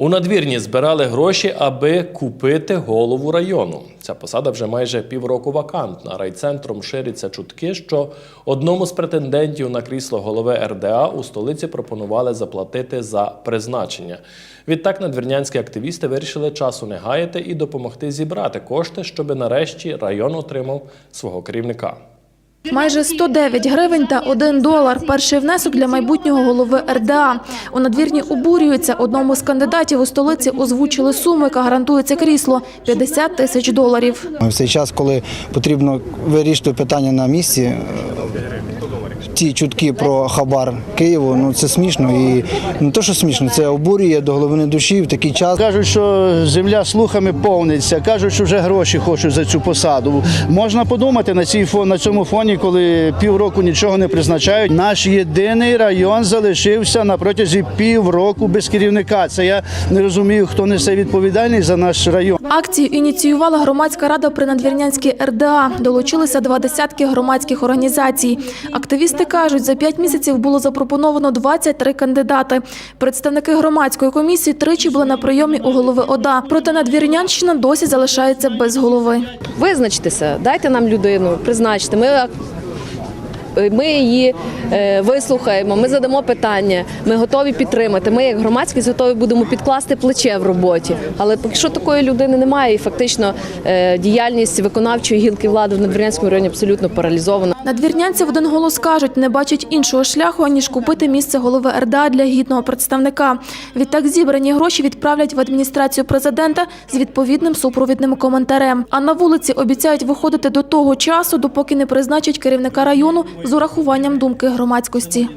У надвірні збирали гроші, аби купити голову району. Ця посада вже майже півроку вакантна. Райцентром ширяться чутки, що одному з претендентів на крісло голови РДА у столиці пропонували заплатити за призначення. Відтак надвірнянські активісти вирішили часу не гаяти і допомогти зібрати кошти, щоби нарешті район отримав свого керівника. Майже 109 гривень та 1 долар. Перший внесок для майбутнього голови РДА. У надвірні обурюються. Одному з кандидатів у столиці озвучили суму, яка гарантується крісло – 50 тисяч доларів. В цей час, коли потрібно вирішити питання на місці, ті чутки про хабар Києву, ну це смішно і не то, що смішно, це обурює до головини душі в такий час. Кажуть, що земля слухами повниться, кажуть, що вже гроші хочуть за цю посаду. Можна подумати на цій фон, на цьому фоні, коли півроку нічого не призначають. Наш єдиний район залишився на протязі півроку без керівника. Це я не розумію, хто несе відповідальність за наш район. Акцію ініціювала громадська рада при Надвірнянській РДА. Долучилися два десятки громадських організацій. Активісти кажуть, за п'ять місяців було запропоновано 23 кандидати. Представники громадської комісії тричі були на прийомі у голови ОДА. Проте Надвірнянщина досі залишається без голови. Визначтеся, дайте нам людину, призначте. Ми, ми її е, вислухаємо, ми задамо питання, ми готові підтримати. Ми, як громадськість, готові будемо підкласти плече в роботі. Але поки що такої людини немає, і фактично е, діяльність виконавчої гілки влади в Надвірнянському районі абсолютно паралізована. Надвірнянці в один голос кажуть, не бачать іншого шляху, аніж купити місце голови РДА для гідного представника. Відтак зібрані гроші відправлять в адміністрацію президента з відповідним супровідним коментарем. А на вулиці обіцяють виходити до того часу, допоки не призначать керівника району з урахуванням думки громадськості.